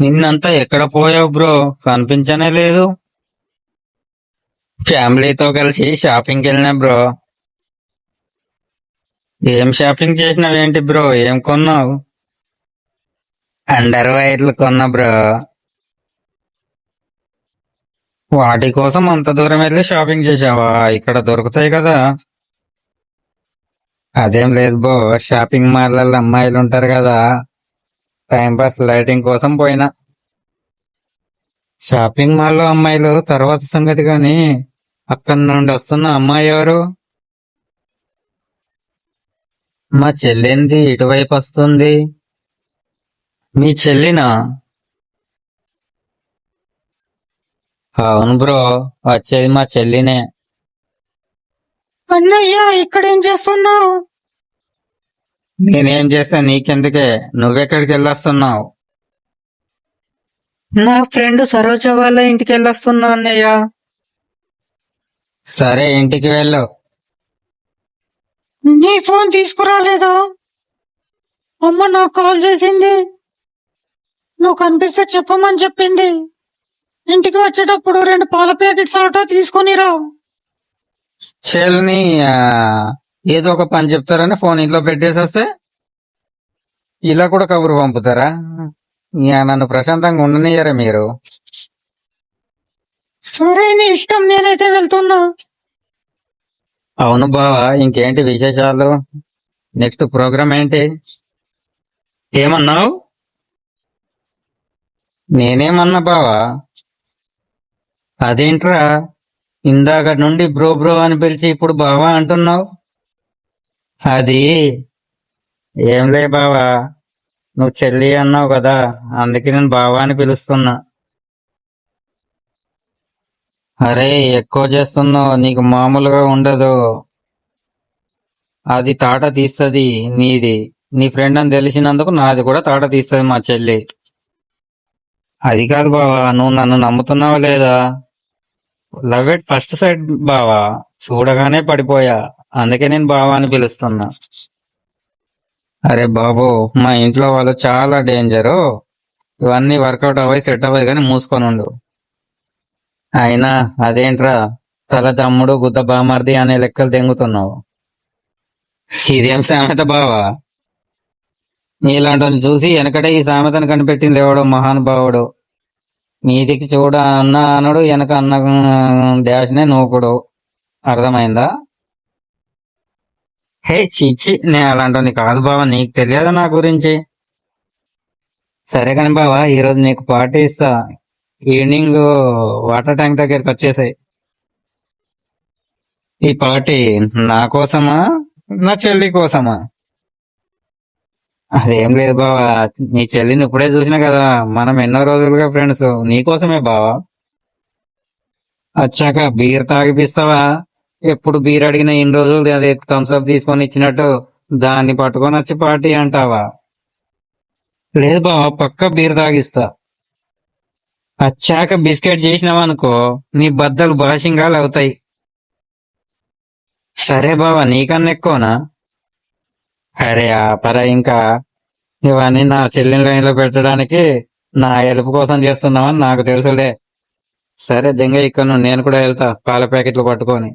నిన్నంతా ఎక్కడ పోయావు బ్రో? కనిపించనే లేదు. ఫ్యామిలీతో కలిసి షాపింగ్కి వెళ్ళినా బ్రో. ఏం షాపింగ్ చేసినావేంటి బ్రో? ఏం కొన్నావు? అండర్ వైర్లు కొన్నా బ్రో. వాటి కోసం అంత దూరం వెళ్ళి షాపింగ్ చేసావా ఇక్కడ దొరుకుతాయి కదా. అదేం లేదు బ్రో. షాపింగ్ మాల్లలో అమ్మాయిలు ఉంటారు కదా. టైం పాస్ లైటింగ్ కోసం పోయినా. షాపింగ్ మాల్లో అమ్మాయిలు తర్వాత సంగతి కానీ అక్కడి నుండి వస్తున్న అమ్మాయి ఎవరు? మా చెల్లింది ఇటువైపు వస్తుంది. మీ చెల్లినా? అవును బ్రో వచ్చేది మా చెల్లినే. అన్నయ్య ఇక్కడ ఏం చేస్తున్నావు? నేనేం చేస్తా నీకెందుకే? నువ్వెక్కడికి వెళ్ళొస్తున్నావు? నా ఫ్రెండ్ సరోజ వాళ్ళ ఇంటికి వెళ్ళొస్తున్నా అన్నయ్య. సరే ఇంటికి వెళ్ళు. నీ ఫోన్ తీసుకురాలేదా. అమ్మ నాకు కాల్ చేసింది. నువ్వు కనిపిస్తే చెప్పమని చెప్పింది. ఇంటికి వచ్చేటప్పుడు రెండు పాల ప్యాకెట్స్ ఆటో తీసుకొని రా. చెల్లిని ఆ, ఏదో ఒక పని చెప్తారని ఫోన్ ఇంట్లో పెట్టేసేస్తే ఇలా కూడా కబురు పంపుతారా? ఇక నన్ను ప్రశాంతంగా ఉండనియ్యరా మీరు. సరే నీ ఇష్టం నేనైతే వెళ్తున్నా. అవును బావా ఇంకేంటి విశేషాలు? నెక్స్ట్ ప్రోగ్రామ్ ఏంటి? ఏమన్నావు? నేనేమన్నా బావా? అదేంట్రా? ఇందాక నుండి బ్రో బ్రో అని పిలిచి ఇప్పుడు బావా అంటున్నావు? అది. ఏం లే బావా నువ్వు చెల్లి అన్నావు కదా అందుకే నేను బావా అని పిలుస్తున్నా. అరే ఎక్కువ చేస్తున్నావు నీకు మామూలుగా ఉండదు. అది తాట తీస్తుంది నీది. నీ ఫ్రెండ్ అని తెలిసినందుకు నాది కూడా తాట తీస్తుంది మా చెల్లి. అది కాదు బావా నువ్వు నన్ను నమ్ముతున్నావా లేదా? లవ్ ఎట్ ఫస్ట్ సైడ్ బావా. చూడగానే పడిపోయా. అందుకే నేను బావా అని పిలుస్తున్నా. అరే బాబు మా ఇంట్లో వాళ్ళు చాలా డేంజరు. ఇవన్నీ వర్కౌట్ అవ్వయి సెట్ అవ్వయి కానీ మూసుకొని ఉండు. అయినా అదేంట్రా? తల తమ్ముడు గుద్ద బామర్ది అనే లెక్కలు తెంగుతున్నావు. ఇదేం సామెత బావా? నీలాంటి చూసి వెనకటే ఈ సామెతను కనిపెట్టింది ఎవడో మహానుభావుడు. నీతికి చూడ అన్న అనడు వెనక అన్న డాష్నే నూకుడు అర్థమైందా? హే చిచ్చి నేను అలాంటిది కాదు బావా నీకు తెలియదా నా గురించి? సరే కాని బావా ఈరోజు నీకు పార్టీ ఇస్తా. ఈవినింగ్ వాటర్ ట్యాంక్ దగ్గరికి వచ్చేసాయి. ఈ పార్టీ నా కోసమా నా చెల్లి కోసమా? అదేం లేదు బావా. నీ చెల్లిని ఇప్పుడే చూసినా కదా మనం ఎన్నో రోజులుగా ఫ్రెండ్స్ నీకోసమే బావా. వచ్చాక బీర్ తాగిపిస్తావా? ఎప్పుడు బీర్ అడిగిన ఇన్ని రోజులు అదే థమ్స్అప్ తీసుకొని ఇచ్చినట్టు దాన్ని పట్టుకొని వచ్చి పార్టీ అంటావా? లేదు బావా పక్క బీర్ తాగిస్తా. వచ్చాక బిస్కెట్ చేసినావనుకో నీ బద్దలు భాషింగాలు అవుతాయి. సరే బావా నీకన్నా ఎక్కువనా? అరే ఆపరా ఇంకా ఇవన్నీ నా చెల్లిన లైన్లో పెట్టడానికి నా హెల్ప్ కోసం చేస్తున్నావని నాకు తెలుసులే. సరే దింగ ఇక్కడ నేను కూడా వెళ్తా. పాల ప్యాకెట్లు పట్టుకొని.